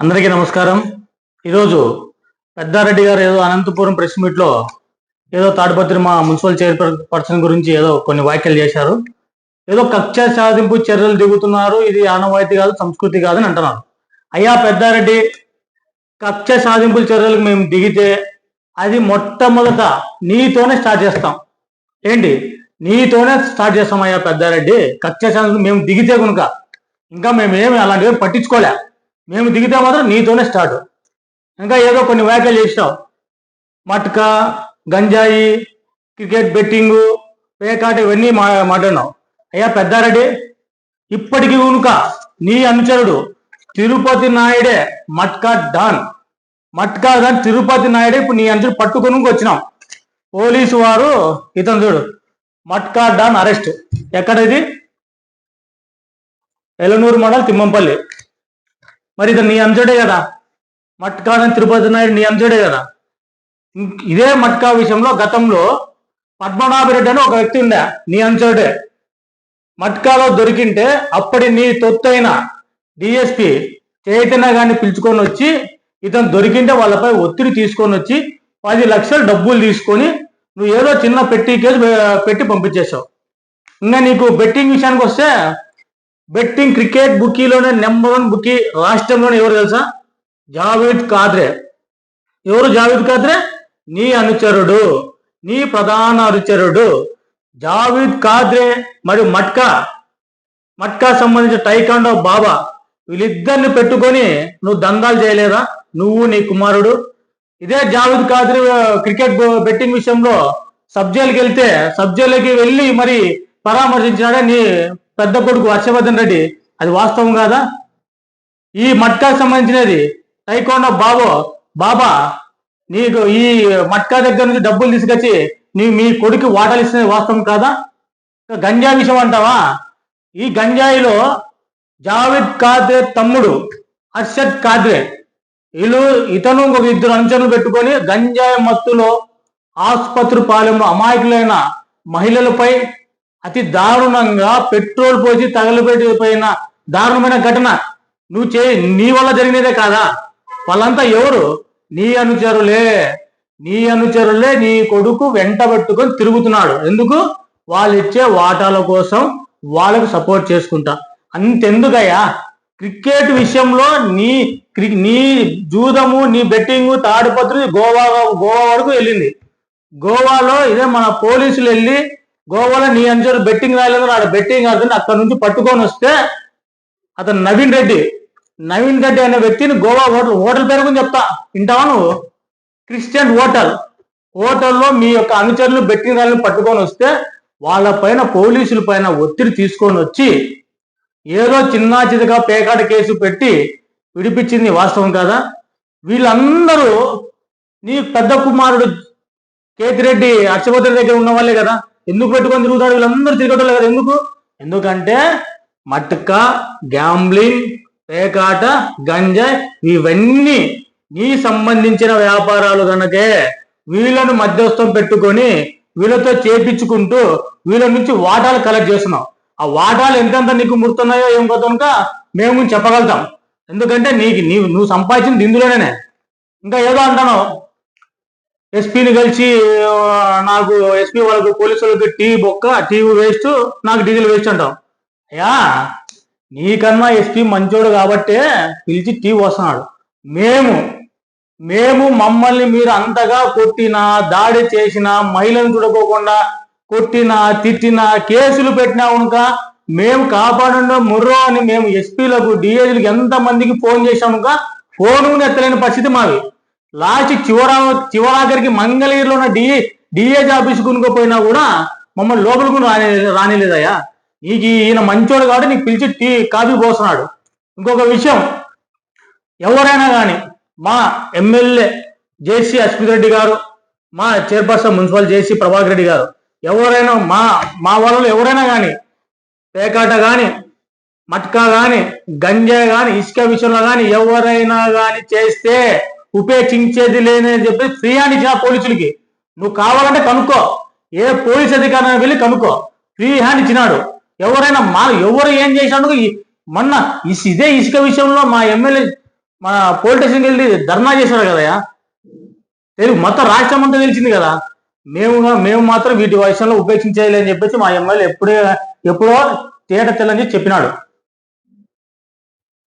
అందరికీ నమస్కారం. ఈరోజు పెద్దారెడ్డి గారు ఏదో అనంతపురం ప్రెస్ మీట్లో ఏదో తాడిపత్రి మా మున్సిపల్ చైర్పర్సన్ గురించి ఏదో కొన్ని వ్యాఖ్యలు చేశారు. ఏదో కక్ష సాధింపు చర్యలు దిగుతున్నారు. ఇది ఆనవాయితీ కాదు సంస్కృతి కాదని అంటున్నారు. అయ్యా పెద్దారెడ్డి కక్ష సాధింపు చర్యలకు మేము దిగితే అది మొట్టమొదట నీతోనే స్టార్ట్ చేస్తాం. ఏంటి? నీతోనే స్టార్ట్ చేస్తాం అయ్యా పెద్దారెడ్డి. కక్ష సాధింపు మేము దిగితే కనుక ఇంకా మేము ఏమి అలాంటివి పట్టించుకోలే. మేము దిగితే మాత్రం నీతోనే స్టార్ట్ ఇంకా ఏదో కొన్ని వ్యాఖ్యలు చేసినావు మట్కా గంజాయి క్రికెట్ బెట్టింగ్ పేకాట ఇవన్నీ మా మాట్లాడినావు అయ్యా పెద్దారెడ్డి ఇప్పటికి కనుక నీ అనుచరుడు తిరుపతి నాయుడే మట్కా డాన్ మట్కా డాన్ తిరుపతి నాయుడే ఇప్పుడు నీ అనుచరుడు పట్టుకొని వచ్చినాం. పోలీసు వారు ఇతను చూడు. మట్కా డాన్ అరెస్ట్ ఎక్కడ ఇది? ఎలనూరు మండల్ తిమ్మంపల్లి. మరి ఇది నీ అంచుడే కదా? మట్కా తిరుపతి నాయుడు నీ అంచుడే కదా ఇదే మట్కా విషయంలో గతంలో పద్మనాభరెడ్డి అని ఒక వ్యక్తి ఉండే నీ అంచుడే మట్కాలో దొరికింటే అప్పటి నీ తొత్తైన డిఎస్పి చైతన్య గారిని పిలుచుకొని వచ్చి ఇతను దొరికింటే వాళ్ళపై ఒత్తిడి తీసుకొని వచ్చి పది లక్షలు డబ్బులు తీసుకొని నువ్వు ఏదో చిన్న పెట్టి కేసు పెట్టి పంపించేశావు. ఇంకా నీకు బెట్టింగ్ విషయానికి వస్తే బెట్టింగ్ క్రికెట్ బుకీలోనే నెంబర్ వన్ బుకీ రాష్ట్రంలోనే ఎవరు తెలుసా? జావేద్ కాద్రే ఎవరు జావేద్ కాద్రే నీ అనుచరుడు నీ ప్రధాన అనుచరుడు. జావేద్ కాద్రే మరియు మట్కా. మట్కా సంబంధించిన టైకాండో బాబా. వీళ్ళిద్దరిని పెట్టుకొని నువ్వు దందాలు చేయలేదా? నువ్వు నీ కుమారుడు. ఇదే జావేద్ కాద్రి క్రికెట్ బెట్టింగ్ విషయంలో సబ్జెక్ట్కి వెళ్తే సబ్జెక్ట్లకి వెళ్ళి మరి పరామర్శించినాడే నీ పెద్ద కొడుకు హర్షవర్ధన్ రెడ్డి అది వాస్తవం కాదా? ఈ మట్కాకు సంబంధించినది టైకోండో బాబో బాబా నీకు ఈ మట్కా దగ్గర నుంచి డబ్బులు తీసుకొచ్చి నీ మీ కొడుకు వాటాలు ఇస్తున్నది వాస్తవం కాదా? గంజా విషయం అంటావా? ఈ గంజాయిలో జావేద్ కాద్రే తమ్ముడు అర్షద్ కాద్రే వీళ్ళు ఇతను ఇంకొక ఇద్దరు అంచనలు పెట్టుకొని గంజాయి మత్తులో ఆసుపత్రి పాలెంలో అమాయకులైన మహిళలపై అతి దారుణంగా పెట్రోల్ పోసి తగలబెట్టిపోయిన దారుణమైన ఘటన. నువ్వు చే నీ వల్ల జరిగినదే కాదా? వాళ్ళంతా ఎవరు? నీ అనుచరులే. నీ అనుచరులే నీ కొడుకు వెంట పెట్టుకొని తిరుగుతున్నాడు. ఎందుకు? వాళ్ళు ఇచ్చే వాటాల కోసం వాళ్ళకు సపోర్ట్ చేసుకుంటా. అంతెందుకయ్యా? క్రికెట్ విషయంలో నీ క్రి- నీ జూదము నీ బెట్టింగ్ తాడిపత్రి గోవా గోవా వరకు వెళ్ళింది. గోవాలో ఇదే మన పోలీసులు వెళ్ళి గోవాలో నీ అంచరు బెట్టింగ్ రాయలేదు ఆడ బెట్టింగ్ ఆడుతుంది అక్కడ నుంచి పట్టుకొని వస్తే అతను నవీన్ రెడ్డి. నవీన్ రెడ్డి అనే వ్యక్తిని గోవా హోటల్ హోటల్ పేరు గురించి చెప్తా. వింటావా నువ్వు? Christian hotel. హోటల్లో మీ యొక్క అనుచరులు బెట్టింగ్ రాయలను పట్టుకొని వస్తే వాళ్ళ పైన పోలీసుల పైన ఒత్తిడి తీసుకొని వచ్చి ఏదో చిన్న చితగా పేకాట కేసు పెట్టి విడిపించింది వాస్తవం కాదా? వీళ్ళందరూ నీ పెద్ద కుమారుడు కేతిరెడ్డి హర్షవర్ధన్ దగ్గర ఉన్న వాళ్ళే కదా. ఎందుకు పెట్టుకొని తిరుగుతాడు? వీళ్ళందరూ తిరగటం కదా ఎందుకు? ఎందుకంటే మట్క గ్యాంబ్లింగ్ పేకాట గంజాయి ఇవన్నీ నీ సంబంధించిన వ్యాపారాలు కనుకే వీళ్ళను మధ్యస్థం పెట్టుకొని వీళ్ళతో చేపించుకుంటూ వీళ్ళ నుంచి వాటాలు కలెక్ట్ చేస్తున్నావు ఆ వాటాలు ఎంతెంత నీకు ముడుతున్నాయో ఏం కనుక మేము చెప్పగలుగుతాం. ఎందుకంటే నీకు నీవు నువ్వు సంపాదించింది ఇందులోనే ఇంకా ఏదో అంటాను ఎస్పీని కలిసి నాకు ఎస్పీ వాళ్ళకు పోలీసు వాళ్ళకి టీ బొక్క టీ వేస్ట్ నాకు డీజిల్ వేస్ట్ అంటాం అయ్యా నీకన్నా ఎస్పీ మంచోడు కాబట్టే పిలిచి టీ వస్తున్నాడు మేము మేము మమ్మల్ని మీరు అంతగా కొట్టినా దాడి చేసినా మహిళను చూడకోకుండా కొట్టినా తిట్టినా కేసులు పెట్టినా కనుక మేము కాపాడుండ ముర్రో అని మేము ఎస్పీలకు డిఏజీలకు ఎంత మందికి ఫోన్ చేసాము కనుక ఫోన్ ఎత్తలేని పరిస్థితి మాది. లాస్ట్ చివరా చివరాఖరికి మంగళగిరిలో ఉన్న డిఏ డిఏజీ ఆఫీస్ కొనుక్కోపోయినా కూడా మమ్మల్ని లోపలికి రాని రానిలేదయ్యా. నీకు ఈయన మంచోడు కాబట్టి నీకు పిలిచి టీ కాఫీ పోస్తున్నాడు. ఇంకొక విషయం ఎవరైనా కానీ మా ఎమ్మెల్యే జేసీ అశ్విత్ రెడ్డి గారు మా chairperson municipal JC Prabhakar Reddy garu ఎవరైనా మా మా వాళ్ళు ఎవరైనా కానీ పేకాట కానీ మట్కా కానీ గంజాయి కానీ ఇసుక విషయంలో కానీ ఎవరైనా కానీ చేస్తే ఉపేక్షించేది లేని చెప్పి ఫ్రీ హ్యాండ్ ఇచ్చిన పోలీసులకి. నువ్వు కావాలంటే కనుక్కో. ఏ పోలీస్ అధికారిని వెళ్ళి కనుక్కో. ఫ్రీ హ్యాండ్ ఇచ్చినాడు. ఎవరైనా మా ఎవరు ఏం చేసినాడు? మొన్న ఇదే ఇసుక విషయంలో మా ఎమ్మెల్యే మన పోలీస్ స్టేషన్కి వెళ్ళి ధర్నా చేశాడు కదా తెలుగు మొత్తం రాష్ట్రం అంతా తెలిసింది కదా. మేము మేము మాత్రం వీటి విషయంలో ఉపేక్షించేయాలి అని చెప్పేసి మా ఎమ్మెల్యే ఎప్పుడే ఎప్పుడో తేట తెల్లని చెప్పినాడు.